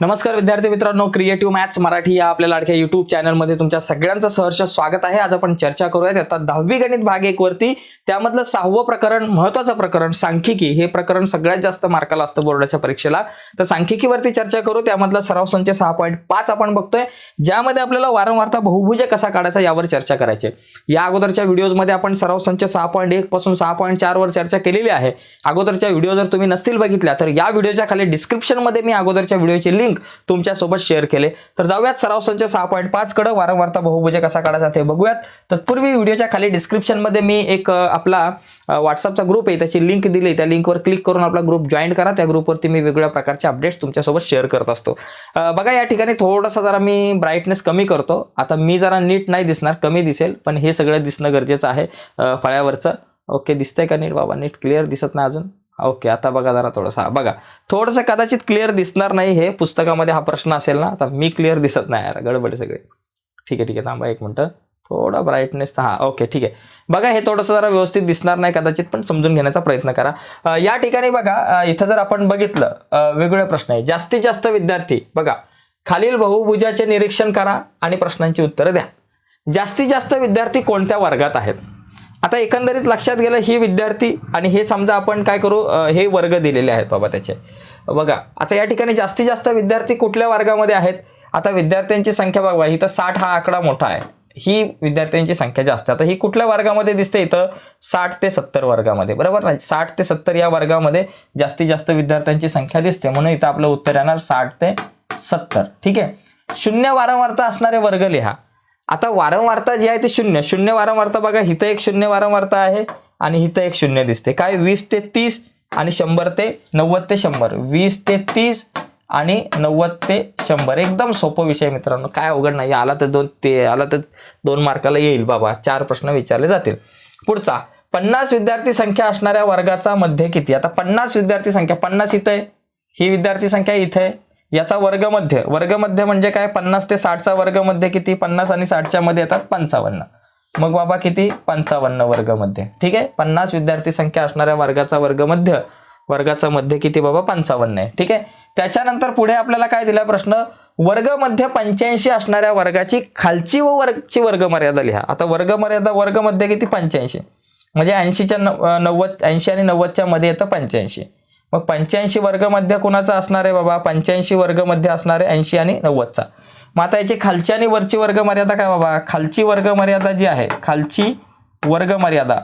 नमस्कार विद्यार्थी मित्रांनो क्रिएटिव्ह मॅथ्स मराठी या आपल्या लाडक्या युट्यूब चॅनलमध्ये तुमच्या सगळ्यांचं सहर्ष स्वागत आहे. आज आपण चर्चा करूयात. आता दहावी गणित भाग एक वरती त्यामधलं सहावं प्रकरण महत्वाचं प्रकरण सांख्यिकी हे प्रकरण सगळ्यात जास्त मार्काला असतं बोर्डाच्या परीक्षेला. तर सांख्यिकीवरती चर्चा करू. त्यामधलं सराव संच सहा पॉईंट पाच आपण बघतोय. ज्यामध्ये आपल्याला वारंवारता बहुभुज कसा काढायचा यावर चर्चा करायची आहे. या अगोदरच्या व्हिडिओजमध्ये आपण सराव संच सहा पॉईंट एक पासून सहा पॉईंट चारवर चर्चा केलेली आहे. अगोदरच्या व्हिडिओ जर तुम्ही नसतील बघितल्या तर या व्हिडिओच्या खाली डिस्क्रिप्शनमध्ये मी अगोदरच्या व्हिडिओची लिंक तुमच्यासोबत शेअर केले. तर जाऊयात सराव संच सहा पॉईंट पाच कडे. वारंवारता बहुभुजे कसा काढायचा ते बघूयात. तत्पूर्वी व्हिडिओच्या खाली डिस्क्रिप्शनमध्ये मी एक आपला व्हॉट्सअपचा ग्रुप आहे. त्याची लिंक दिली. त्या लिंकवर क्लिक करून आपला ग्रुप जॉईन करा. त्या ग्रुपवरती मी वेगवेगळ्या प्रकारचे अपडेट्स तुमच्यासोबत शेअर करत असतो. बघा या ठिकाणी थोडासा जरा मी ब्राईटनेस कमी करतो. आता मी जरा नीट नाही दिसणार. कमी दिसेल. पण हे सगळं दिसणं गरजेचं आहे फळ्यावरचं. ओके दिसतंय का नीट बाबा? नीट क्लिअर दिसत नाही अजून. ओके आता बघा जरा थोडंसं. हा, बघा. थोडंसं कदाचित क्लिअर दिसणार नाही हे. पुस्तकामध्ये हा प्रश्न असेल ना आता मी क्लिअर दिसत नाही. यार गडबड सगळे. ठीक आहे ठीक आहे. थांबा एक मिनटं. थोडा ब्राईटनेस हा ओके ठीक आहे. बघा हे थोडंसं जरा व्यवस्थित दिसणार नाही कदाचित पण समजून घेण्याचा प्रयत्न करा. या ठिकाणी बघा इथं जर आपण बघितलं वेगवेगळे प्रश्न आहे जास्तीत जास्त विद्यार्थी बघा खालील बहुभुजाचे निरीक्षण करा आणि प्रश्नांची उत्तरं द्या. जास्तीत जास्त विद्यार्थी कोणत्या वर्गात आहेत? आता एकंदरीत लक्षात गेलं ही विद्यार्थी आणि हे समजा आपण काय करू हे वर्ग दिलेले आहेत बाबा त्याचे. बघा आता या ठिकाणी जास्तीत जास्त विद्यार्थी कुठल्या वर्गामध्ये आहेत? आता विद्यार्थ्यांची संख्या बघा इथं साठ हा आकडा मोठा आहे. ही विद्यार्थ्यांची संख्या जास्त आहे. आता ही कुठल्या वर्गामध्ये दिसते? इथं साठ ते सत्तर वर्गामध्ये. बरोबर ना? साठ ते सत्तर या वर्गामध्ये जास्तीत जास्त विद्यार्थ्यांची संख्या दिसते. म्हणून इथं आपलं उत्तर येणार साठ ते सत्तर. ठीक आहे? शून्य वारंवारता असणारे वर्ग लिहा. आता वारंवारता जी आहे ती शून्य. शून्य वारंवारता बघा इथं एक शून्य वारंवारता आहे आणि इथं एक शून्य दिसते. काय? वीस ते तीस आणि शंभर ते नव्वद ते शंभर. वीस ते तीस आणि नव्वद ते शंभर. एकदम सोपं विषय मित्रांनो. काय अवघड नाही. आला तर दोन ते आला तर दोन मार्काला येईल बाबा. चार प्रश्न विचारले जातील. पुढचा. पन्नास विद्यार्थी संख्या असणाऱ्या वर्गाचा मध्य किती? आता पन्नास विद्यार्थी संख्या पन्नास इथं आहे. ही विद्यार्थी संख्या इथं आहे. याचा वर्गमध्य. वर्गमध्य म्हणजे काय? पन्नास ते साठचा वर्गमध्य किती? पन्नास आणि साठच्या मध्ये येतात पंचावन्न. मग बाबा किती? पंचावन्न वर्गमध्ये. ठीक आहे? पन्नास विद्यार्थी संख्या असणाऱ्या वर्गाचा वर्गमध्य. वर्गाचा मध्य किती बाबा? पंचावन्न आहे. ठीक आहे? त्याच्यानंतर पुढे आपल्याला काय दिला प्रश्न? वर्गमध्य पंच्याऐंशी असणाऱ्या वर्गाची खालची व वर्गची वर्गमर्यादा लिहा. आता वर्गमर्यादा वर्गमध्य किती? पंच्याऐंशी. म्हणजे ऐंशीच्या नव्वद ऐंशी आणि नव्वदच्या मध्ये येतं पंच्याऐंशी. मग पंच्याऐंशी वर्गमध्ये कोणाचा असणार आहे बाबा? पंच्याऐंशी वर्गमध्ये असणार आहे ऐंशी आणि नव्वदचा. मग आता याची खालची आणि वरची वर्ग मर्यादा काय बाबा? खालची वर्ग मर्यादा जी आहे खालची वर्ग मर्यादा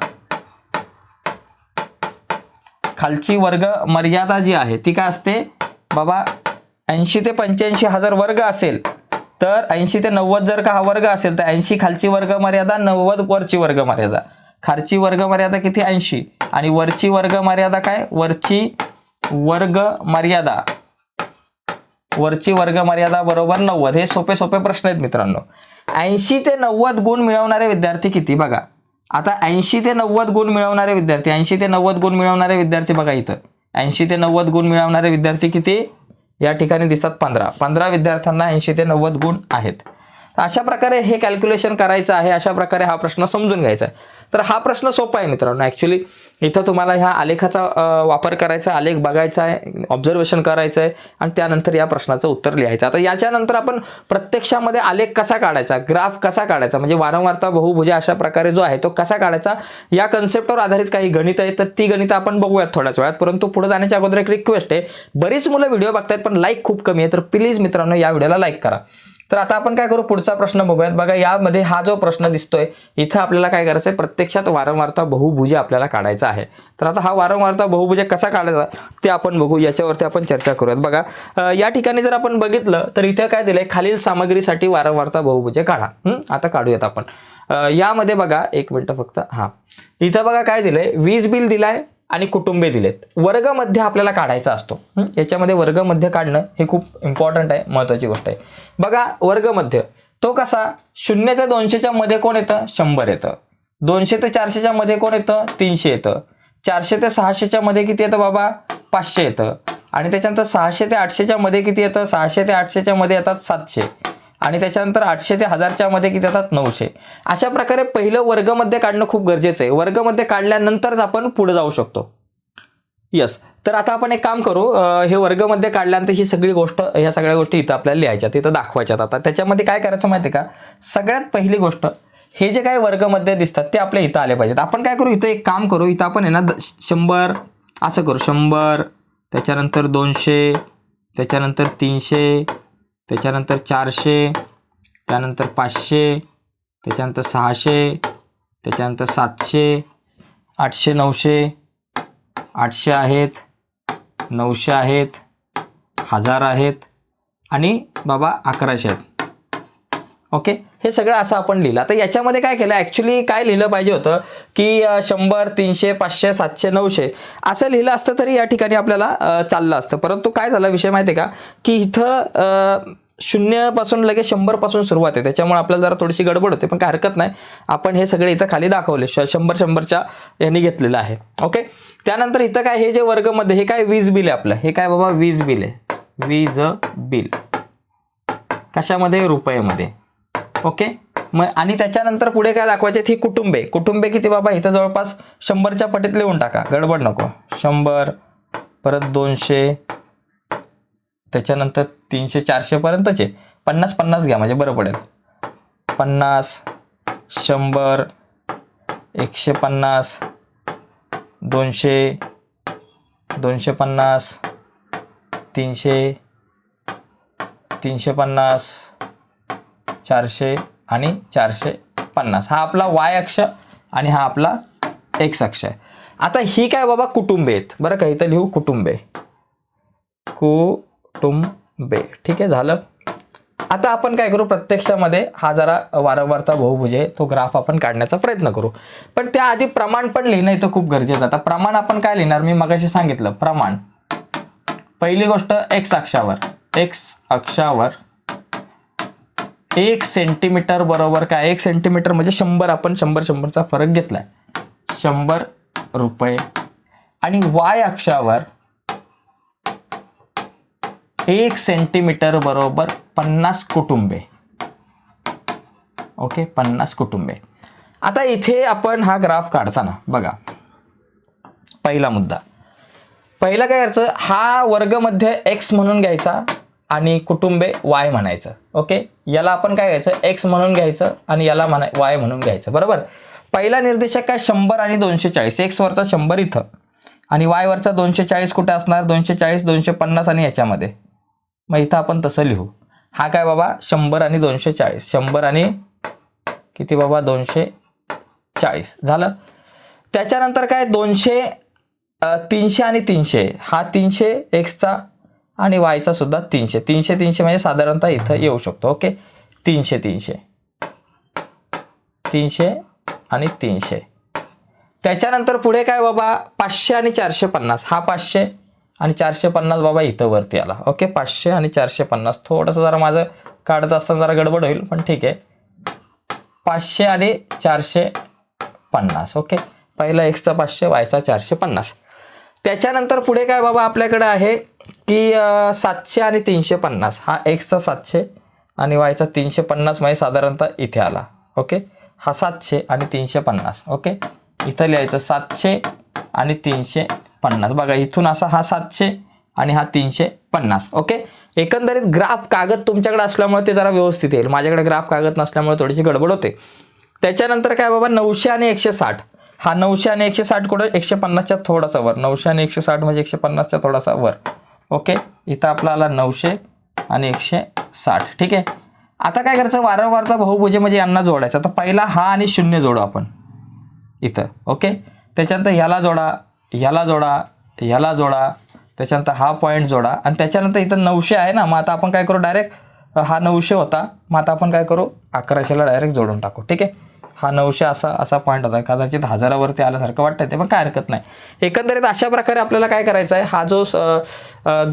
खालची वर्ग मर्यादा जी आहे ती काय असते? बाबा ऐंशी ते पंच्याऐंशी हजार वर्ग असेल तर ऐंशी ते नव्वद जर का हा वर्ग असेल तर ऐंशी खालची वर्ग मर्यादा नव्वद वरची वर्ग मर्यादा खालची वर्ग मर्यादा किती? ऐंशी. आणि वरची वर्ग मर्यादा काय? वरची वर्ग मर्यादा. वरची वर्ग मर्यादा बरोबर नव्वद. हे सोपे सोपे प्रश्न आहेत मित्रांनो. ऐंशी ते नव्वद गुण मिळवणारे विद्यार्थी किती बघा. आता ऐंशी ते नव्वद गुण मिळवणारे विद्यार्थी ऐंशी ते नव्वद गुण मिळवणारे विद्यार्थी बघा इथं. ऐंशी ते नव्वद गुण मिळवणारे विद्यार्थी किती? या ठिकाणी दिसतात पंधरा. पंधरा विद्यार्थ्यांना ऐंशी ते नव्वद गुण आहेत. तर अशा प्रकारे हे कॅल्क्युलेशन करायचं आहे. अशा प्रकारे हा प्रश्न समजून घ्यायचा आहे. तर हा प्रश्न सोपा आहे मित्रांनो ॲक्च्युली इथं तुम्हाला ह्या आलेखाचा वापर करायचा आलेख बघायचा आहे ऑब्झर्वेशन करायचं आहे आणि त्यानंतर या प्रश्नाचं उत्तर लिहायचं. आता याच्यानंतर आपण प्रत्यक्षामध्ये आलेख कसा काढायचा ग्राफ कसा काढायचा म्हणजे वारंवारता बहुभुजा अशा प्रकारे जो आहे तो कसा काढायचा या कन्सेप्टवर आधारित काही गणित आहे तर ती गणित आपण बघूयात थोड्याच वेळात. परंतु पुढे जाण्याच्या अगोदर एक रिक्वेस्ट आहे. बरीच मुलं व्हिडिओ बघतायत पण लाईक खूप कमी आहे तर प्लीज मित्रांनो या व्हिडिओला लाईक करा. तर आता आपण काय करू पुढचा प्रश्न बघूयात. बघा यामध्ये हा जो प्रश्न दिसतोय इथं आपल्याला काय करायचं आहे प्रत्यक्षात वारंवारता बहुभुजी आपल्याला काढायचा आहे. तर आता हा वारंवारता बहुभुज कसा काढायचा ते आपण बघू याच्यावरती आपण चर्चा करूयात. बघा या ठिकाणी जर आपण बघितलं तर इथे काय दिलंय? खालील सामग्रीसाठी वारंवारता बहुभुजे काढा. आता काढूयात आपण. यामध्ये बघा एक मिनिट फक्त. हा. इथं बघा काय दिलंय? वीज बिल दिलाय आणि कुटुंबे दिलेत. वर्गमध्य आपल्याला काढायचा असतो. याच्यामध्ये वर्गमध्य काढणं हे खूप इम्पॉर्टंट आहे महत्वाची गोष्ट आहे. बघा वर्गमध्य. तो कसा? शून्य ते दोनशेच्या मध्ये कोण येतं? शंभर येतं. दोनशे ते चारशेच्या मध्ये कोण येतं? तीनशे येतं. चारशे ते सहाशेच्या मध्ये किती येतं बाबा? पाचशे येतं. आणि त्याच्यानंतर सहाशे ते आठशेच्या मध्ये किती येतं? सहाशे ते आठशेच्या मध्ये येतात सातशे. आणि त्याच्यानंतर आठशे ते हजारच्या मध्ये किती येतात? नऊशे. अशा प्रकारे पहिलं वर्गमध्ये काढणं खूप गरजेचं आहे. वर्गमध्ये काढल्यानंतरच आपण पुढे जाऊ शकतो. येस. तर आता आपण एक काम करू. हे वर्गमध्ये काढल्यानंतर ही सगळी गोष्ट ह्या सगळ्या गोष्टी इथं आपल्याला लिहायच्या इथं दाखवायच्यात आता. त्याच्यामध्ये काय करायचं माहिती आहे का? सगळ्यात पहिली गोष्ट हे जे काही वर्गमध्ये दिसतात ते आपल्या इथं आले पाहिजेत. आपण काय करू इथं एक काम करू इथं आपण आहे ना द- शंभर असं करू शंभर त्याच्यानंतर दोनशे त्याच्यानंतर तीनशे त्याच्यानंतर चारशे त्यानंतर पाचशे त्याच्यानंतर सहाशे त्याच्यानंतर सातशे आठशे नऊशे आठशे आहेत नऊशे आहेत हजार आहेत आणि बाबा अकराशे आहेत. ओके? हे सगळं असं आपण लिहिलं. आता याच्यामध्ये काय केलं? ॲक्च्युली काय लिहिलं पाहिजे होतं की शंभर तीनशे पाचशे सातशे नऊशे असं लिहिलं असतं तरी या ठिकाणी आपल्याला चाललं असतं. परंतु काय झालं विषय माहिती आहे का? की इथं शून्यपासून लगेच शंभरपासून सुरुवात आहे. त्याच्यामुळे आपल्याला जरा थोडीशी गडबड होते. पण काय हरकत नाही. आपण हे सगळे इथं खाली दाखवले. श शंभर शंभरच्या यांनी घेतलेलं आहे. ओके? त्यानंतर इथं काय हे जे वर्गमध्ये हे काय वीज बिल आहे आपलं? हे काय बाबा? वीज बिल आहे. वीज बिल. कशामध्ये? रुपयेमध्ये. ओके? मग आणि त्याच्यानंतर पुढे काय दाखवायचे? ही कुटुंबे. कुटुंबे किती बाबा? इथं जवळपास शंभरच्या पटीत लिहून टाका. गडबड नको. शंभर परत दोनशे त्याच्यानंतर तीनशे चारशेपर्यंतचे पन्नास पन्नास घ्या म्हणजे बरं पडेल. पन्नास शंभर एकशे पन्नास दोनशे दोनशे पन्नास तीनशे तीनशे पन्नास चारशे आणि चारशे पन्नास. हा आपला वाय अक्ष आणि हा आपला एक्स अक्ष आहे. आता ही काय बाबा कुटुंबे आहेत? बरं का इथं लिहू कुटुंबे. कुटुंबे. ठीक आहे झालं. आता आपण काय करू? प्रत्यक्षामध्ये हा जरा वारंवारचा बहुभुज आहे. तो ग्राफ आपण काढण्याचा प्रयत्न करू. पण त्याआधी प्रमाण पण लिहिणं इथं खूप गरजेचं आता प्रमाण आपण काय लिहिणार? मी मगाशी सांगितलं प्रमाण. पहिली गोष्ट एक्स अक्षावर. एक्स अक्षावर एक सेंटीमीटर बरोबर काय? एक सेंटीमीटर म्हणजे शंभर आपण शंभर शंभरचा फरक घेतलाय. शंभर रुपये. आणि वाय अक्षावर एक सेंटीमीटर बरोबर पन्नास कुटुंबे. ओके पन्नास कुटुंबे. आता इथे आपण हा ग्राफ काढताना बघा. पहिला मुद्दा. पहिला काय करायचं हा वर्गमध्ये एक्स म्हणून घ्यायचा. आणि कुटुंबे वाय म्हणायचं. ओके? याला आपण काय घ्यायचं? एक्स म्हणून घ्यायचं आणि याला म्हणा वाय म्हणून घ्यायचं. बरोबर? पहिला निर्देशक काय? शंभर आणि दोनशे चाळीस. एक्स वरचा शंभर इथं. आणि वाय वरचा दोनशे चाळीस कुठे असणार? दोनशे चाळीस दोनशे पन्नास आणि याच्यामध्ये. मग इथं आपण तसं लिहू. हा काय बाबा? शंभर आणि दोनशे चाळीस. शंभर आणि किती बाबा? दोनशे चाळीस. झालं? त्याच्यानंतर काय? दोनशे तीनशे आणि तीनशे. हा तीनशे एक्सचा आणि वायचा सुद्धा तीनशे. तीनशे तीनशे म्हणजे साधारणतः इथं येऊ शकतो ओके? तीनशे तीनशे. तीनशे आणि तीनशे. त्याच्यानंतर पुढे काय बाबा? पाचशे आणि चारशे पन्नास. हा पाचशे आणि चारशे पन्नास बाबा इथं वरती आला ओके? पाचशे आणि चारशे पन्नास. थोडंसं जरा माझं काढत असताना जरा गडबड होईल पण ठीक आहे. पाचशे आणि चारशे पन्नास ओके? पहिला एक्सचा पाचशे वायचा चारशे पन्नास. त्याच्यानंतर पुढे काय बाबा आपल्याकडे आहे? की सातशे आणि तीनशे पन्नास. हा एक्सचा सातशे आणि वायचा तीनशे पन्नास म्हणजे साधारणतः इथे आला. ओके? हा सातशे आणि तीनशे पन्नास. ओके? इथं लिहायचं सातशे आणि तीनशे पन्नास. बघा इथून असा हा सातशे आणि हा तीनशे पन्नास. ओके? एकंदरीत ग्राफ कागद तुमच्याकडे असल्यामुळे ते जरा व्यवस्थित येईल. माझ्याकडे ग्राफ कागद नसल्यामुळे थोडीशी गडबड होते. त्याच्यानंतर काय बाबा नऊशे आणि एकशे साठ. हा नऊशे आणि एकशे साठ कुठं? एकशे पन्नासच्या थोडासा वर. नऊशे आणि एकशे साठ म्हणजे एकशे पन्नासच्या थोडासा वर. ओके? इथं आपला आला नऊशे आणि एकशे साठ. ठीक आहे? आता काय करायचं? वारंवारचा बहुभुजे म्हणजे यांना जोडायचं. आता पहिला हा आणि शून्य जोडू आपण. इथं. ओके? त्याच्यानंतर ह्याला जोडा ह्याला जोडा ह्याला जोडा. त्याच्यानंतर हा पॉईंट जोडा. आणि त्याच्यानंतर इथं नऊशे आहे ना? मग आता आपण काय करू? डायरेक्ट हा नऊशे होता. मग आता आपण काय करू? अकराशेला डायरेक्ट जोडून टाकू. ठीक आहे? हा नऊशे असा असा पॉईंट होता. कदाचित हजारावरती आल्यासारखं वाटतं ते पण काय हरकत नाही. एकंदरीत अशा प्रकारे आपल्याला काय करायचं आहे हा जो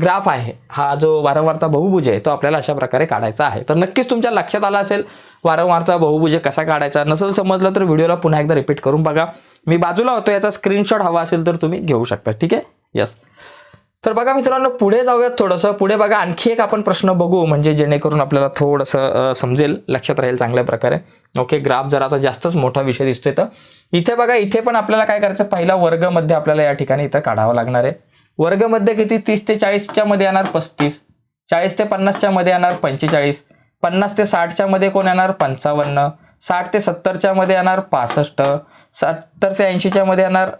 ग्राफ आहे हा जो वारंवारता बहुभुज आहे तो आपल्याला अशा प्रकारे काढायचा आहे. तर नक्कीच तुमच्या लक्षात आला असेल वारंवारता बहुभुज कसा काढायचा? नसेल समजलं तर व्हिडिओला पुन्हा एकदा रिपीट करून बघा. मी बाजूला होतो याचा स्क्रीनशॉट हवा असेल तर तुम्ही घेऊ शकता. ठीक आहे? यस तर बघा मित्रांनो पुढे जाऊयात थोडंसं. पुढे बघा आणखी एक आपण प्रश्न बघू म्हणजे जेणेकरून आपल्याला थोडंसं समजेल लक्षात राहील चांगल्या प्रकारे. ओके ग्राफ जर आता जास्तच मोठा विषय दिसतोय तर इथे बघा इथे पण आपल्याला काय करायचं पहिला वर्गमध्ये आपल्याला या ठिकाणी इथं काढावं लागणार आहे. वर्गमध्ये किती? तीस ते चाळीसच्या मध्ये येणार पस्तीस. चाळीस ते पन्नासच्या मध्ये येणार पंचेचाळीस. पन्नास ते साठच्या मध्ये कोण येणार? पंचावन्न. साठ ते सत्तरच्या मध्ये येणार पासष्ट. सत्तर ते ऐंशीच्या मध्ये येणार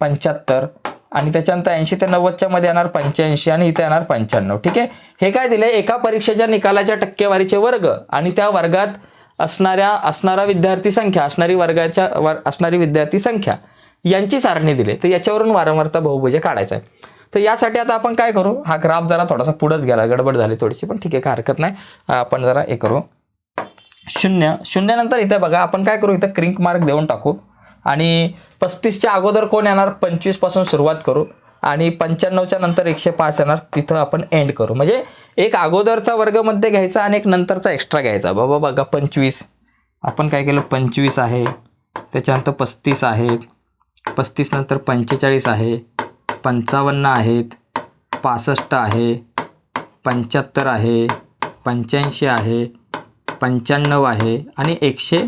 पंच्याहत्तर. आणि त्याच्यानंतर ऐंशी ते नव्वदच्या मध्ये येणार पंच्याऐंशी आणि इथे येणार पंच्याण्णव. ठीक आहे? हे काय दिले एका परीक्षेच्या निकालाच्या टक्केवारीचे वर्ग आणि त्या वर्गात असणाऱ्या असणारा विद्यार्थी संख्या असणारी वर्गाच्या वर असणारी विद्यार्थी संख्या यांची सारणी दिली. तर याच्यावरून वारंवारता बहुभुजे काढायचा आहे. तर यासाठी आता आपण काय करू? हा ग्राफ जरा थोडासा पुढंच गेला. गडबड झाली थोडीशी पण ठीक आहे काय हरकत नाही. आपण जरा हे करू. शून्य. शून्यानंतर इथे बघा आपण काय करू? इथं क्रिंक मार्क देऊन टाकू. आणि पस्तीसच्या अगोदर कोण येणार? पंचवीसपासून सुरुवात करू. आणि पंच्याण्णवच्या नंतर एकशे पाच येणार. तिथं आपण एंड करू. म्हणजे एक अगोदरचा वर्गमध्ये घ्यायचा आणि एक नंतरचा एक्स्ट्रा घ्यायचा. बाबा बघा पंचवीस. आपण काय केलं? पंचवीस आहे. त्याच्यानंतर पस्तीस आहे. पस्तीस नंतर पंचेचाळीस आहे. पंचावन्न आहेत पासष्ट आहे. पंच्याहत्तर आहे. पंच्याऐंशी आहे. पंच्याण्णव आहे. आणि एकशे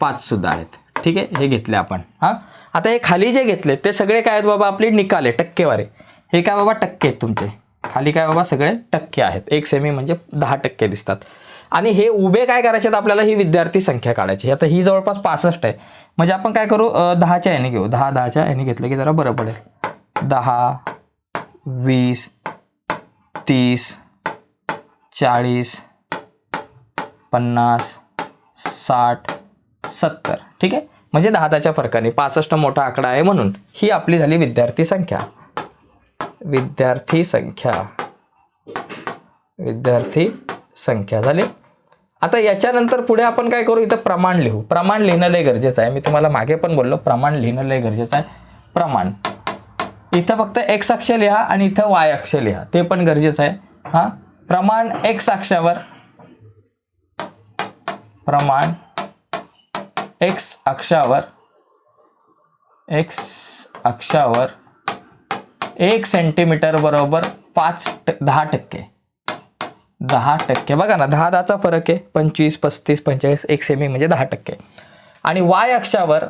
पाचसुद्धा आहेत. ठीक आहे? हे घेतले आपण. हां? आता हे खाली जे घेतले ते सगळे काय आहेत बाबा? आपली निकाले टक्केवारी. हे काय बाबा? टक्के आहेत तुमचे. खाली काय बाबा? सगळे टक्के आहेत. एक सेमी म्हणजे दहा टक्के दिसतात. आणि हे उभे काय करायचे आहेत आपल्याला? ही विद्यार्थी संख्या काढायची. आता ही जवळपास पासष्ट आहे. म्हणजे आपण काय करू? दहाच्या याने घेऊ. दहा दहाच्या याने घेतलं की जरा बरं पडेल. दहा वीस तीस चाळीस पन्नास साठ सत्तर. ठीक आहे? म्हणजे दहा दहाच्या फरकाने पासष्ट मोठा आकडा आहे म्हणून ही आपली झाली विद्यार्थी संख्या. विद्यार्थी संख्या. विद्यार्थी संख्या झाली. आता याच्यानंतर पुढे आपण काय करू? इथं प्रमाण लिहू. प्रमाण लिहिणं लय गरजेचं आहे. मी तुम्हाला मागे पण बोललो प्रमाण लिहिणं लय गरजेचं आहे. प्रमाण. इथं फक्त एक्स अक्ष लिहा आणि इथं वाय अक्ष लिहा. ते पण गरजेचं आहे. हां? प्रमाण एक्स अक्षावर. प्रमाण एक्स अक्षावर एक्स अक्षावर एक सेंटीमीटर बरोबर पाच ट- दहा टक्के. दहा टक्के. बघा ना दहा दहाचा फरक आहे. पंचवीस पस्तीस पंचेचाळीस एक सेमी म्हणजे दहा टक्के. आणि वाय अक्षावर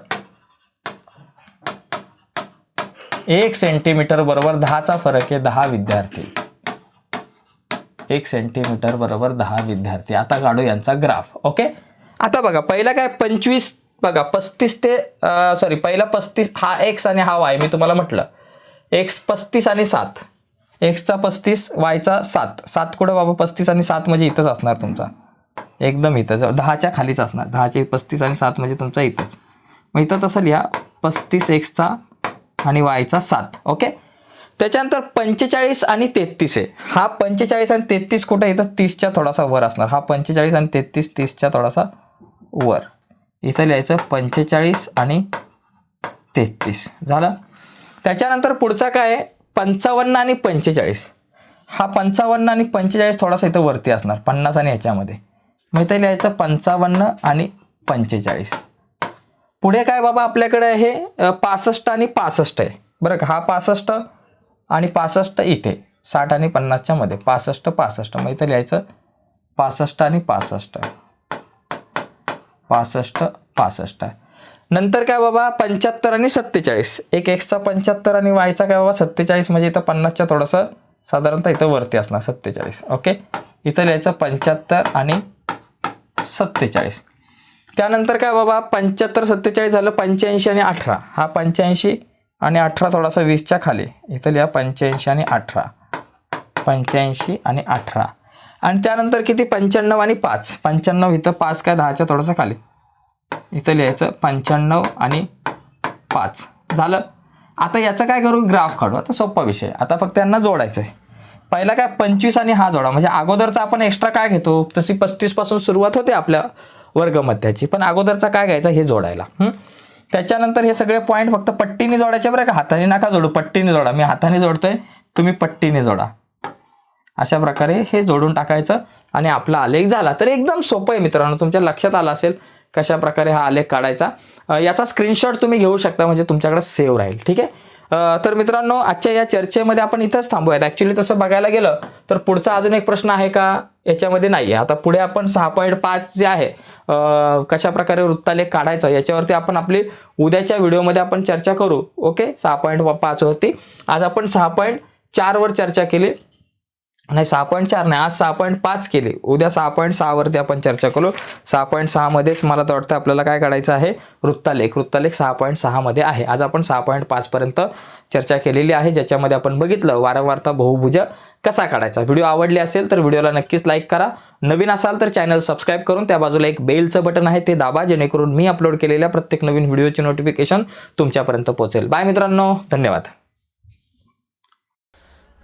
एक सेंटीमीटर बरोबर दहाचा फरक आहे दहा विद्यार्थी. एक सेंटीमीटर बरोबर दहा विद्यार्थी. आता काढू यांचा ग्राफ ओके आता बघा पहिला काय? पंचवीस बघा पस्तीस ते सॉरी पहिला पस्तीस हा एक्स आणि हा वाय मी तुम्हाला म्हटलं. एक्स पस्तीस आणि सात. एक्सचा पस्तीस वायचा सात. सात कुठं बाबा? पस्तीस आणि सात म्हणजे इथंच असणार तुमचा. एकदम इथंच. दहाच्या खालीच असणार. दहाचे पस्तीस आणि सात म्हणजे तुमचा इथंच. मग इथं तसं लिहा. पस्तीस एक्सचा आणि वायचा सात. ओके? त्याच्यानंतर पंचेचाळीस आणि तेहतीस आहे. हा पंचेचाळीस आणि तेहतीस कुठं? इथं तीसच्या थोडासा वर असणार. हा पंचेचाळीस आणि तेहतीस तीसच्या थोडासा वर. इथं लिहायचं पंचेचाळीस आणि तेहतीस. झालं? त्याच्यानंतर पुढचा काय आहे? पंचावन्न आणि पंचेचाळीस. हा पंचावन्न आणि पंचेचाळीस थोडासा इथं वरती असणार पन्नास आणि ह्याच्यामध्ये मग इथं लिहायचं पंचावन्न आणि पंचेचाळीस. पुढे काय बाबा आपल्याकडे हे पासष्ट आणि पासष्ट आहे. बरं का? हा पासष्ट आणि पासष्ट इथे. साठ आणि पन्नासच्या मध्ये. पासष्ट पासष्ट. मग इथं लिहायचं पासष्ट आणि पासष्ट. पासष्ट पासष्ट. आहे नंतर काय बाबा? पंच्याहत्तर आणि सत्तेचाळीस. एक एक्सचा पंच्याहत्तर आणि वायचा काय बाबा? सत्तेचाळीस म्हणजे इथं पन्नासच्या थोडंसं साधारणतः इथं वरती असणार सत्तेचाळीस. ओके? इथं लिहायचं पंच्याहत्तर आणि सत्तेचाळीस. त्यानंतर काय बाबा? पंच्याहत्तर सत्तेचाळीस झालं पंच्याऐंशी आणि अठरा. हा पंच्याऐंशी आणि अठरा थोडासा वीसच्या खाली. इथं लिहा पंच्याऐंशी आणि अठरा. पंच्याऐंशी आणि अठरा. आणि त्यानंतर किती? पंच्याण्णव आणि पाच. पंच्याण्णव इथं पाच काय? दहाच्या थोडंसं खाली. इथं लिहायचं पंच्याण्णव आणि पाच. झालं? आता याचं काय करू? ग्राफ काढू. आता सोपा विषय. आता फक्त यांना जोडायचं आहे. पहिला काय? पंचवीस आणि हा जोडा. म्हणजे अगोदरचा आपण एक्स्ट्रा काय घेतो? तशी पस्तीसपासून सुरुवात होते आपल्या वर्गमध्याची. पण अगोदरचा काय घ्यायचा? हे जोडायला. त्याच्यानंतर हे सगळे पॉईंट फक्त पट्टीने जोडायचे बरं का? हाताने नका जोडू. पट्टीने जोडा. मी हाताने जोडतोय. तुम्ही पट्टीने जोडा. अशा प्रकारे हे जोडून टाकायचं. आणि आपला आलेख झाला तर एकदम सोपं आहे मित्रांनो. तुमच्या लक्षात आलं असेल कशा प्रकारे हा आलेख काढायचा. याचा स्क्रीनशॉट तुम्ही घेऊ शकता म्हणजे तुमच्याकडे सेव्ह राहील. ठीक आहे? तर मित्रांनो आजच्या या चर्चेमध्ये आपण इथंच थांबूयात. ॲक्च्युली तसं बघायला गेलं तर पुढचा अजून एक प्रश्न आहे का? याच्यामध्ये नाही आहे आता पुढे आपण सहा पॉईंट पाच जे आहे कशा प्रकारे वृत्तालेख काढायचा याच्यावरती आपण आपली उद्याच्या व्हिडिओमध्ये आपण चर्चा करू. ओके? सहा पॉईंट पाचवरती आज आपण सहा पॉईंट चारवर चर्चा केली. नाही सहा पॉईंट चार नाही आज सहा पॉईंट पाच केले. उद्या सहा पॉईंट सहावरती आपण चर्चा करू. सहा पॉईंट सहामध्येच मला तर वाटतं आपल्याला काय काढायचं आहे? वृत्तालेख. वृत्तालेख सहा पॉईंट सहामध्ये आहे. आज आपण सहा पॉईंट पाचपर्यंत चर्चा केलेली आहे. ज्याच्यामध्ये आपण बघितलं वारंवारता बहुभुज कसा काढायचा? व्हिडिओ आवडले असेल तर व्हिडिओला नक्कीच लाईक करा. नवीन असाल तर चॅनल सबस्क्राईब करून त्या बाजूला एक बेलचं बटन आहे ते दाबा जेणेकरून मी अपलोड केलेल्या प्रत्येक नवीन व्हिडिओची नोटिफिकेशन तुमच्यापर्यंत पोहोचेल. बाय मित्रांनो. धन्यवाद.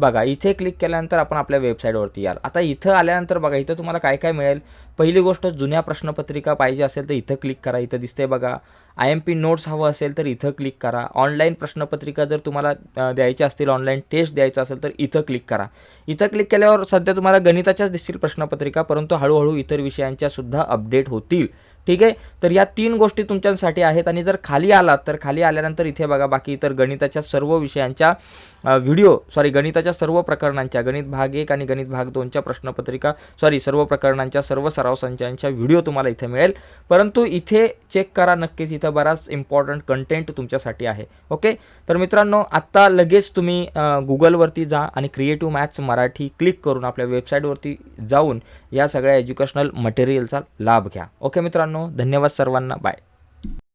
बघा इथे क्लिक केल्यानंतर आपण आपल्या वेबसाईटवरती याल. आता इथं आल्यानंतर बघा इथं तुम्हाला काय काय मिळेल? पहिली गोष्ट जुन्या प्रश्नपत्रिका पाहिजे असेल तर इथं क्लिक करा. इथं दिसते बघा आय एम पी नोट्स हवं असेल तर इथं क्लिक करा. ऑनलाईन प्रश्नपत्रिका जर तुम्हाला द्यायच्या असतील ऑनलाईन टेस्ट द्यायचं असेल तर इथं क्लिक करा. इथं क्लिक केल्यावर सध्या तुम्हाला गणिताच्याच दिसतील प्रश्नपत्रिका परंतु हळूहळू इतर विषयांच्या सुद्धा अपडेट होतील. ठीक आहे? तर या तीन गोष्टी तुमच्यासाठी आहेत आणि जर खाली आलात तर खाली आल्यानंतर इथे बघा बाकी इतर गणिताच्या सर्व विषयांच्या व्हिडिओ सॉरी गणिताच्या सर्व प्रकरणांच्या गणित भाग एक आणि गणित भाग दोनच्या प्रश्नपत्रिका सॉरी सर्व प्रकरणांच्या सर्व सराव संचांच्या व्हिडिओ तुम्हाला इथे मिळेल. परंतु इथे चेक करा नक्कीच इथं बराच इम्पॉर्टंट कंटेंट तुमच्यासाठी आहे. ओके तर मित्रांनो आत्ता लगेच तुम्ही गुगलवरती जा आणि क्रिएटिव्ह मॅथ्स मराठी क्लिक करून आपल्या वेबसाईटवरती जाऊन या सगळ्या एज्युकेशनल मटेरियलचा लाभ घ्या. ओके मित्रांनो धन्यवाद सर्वांना. बाय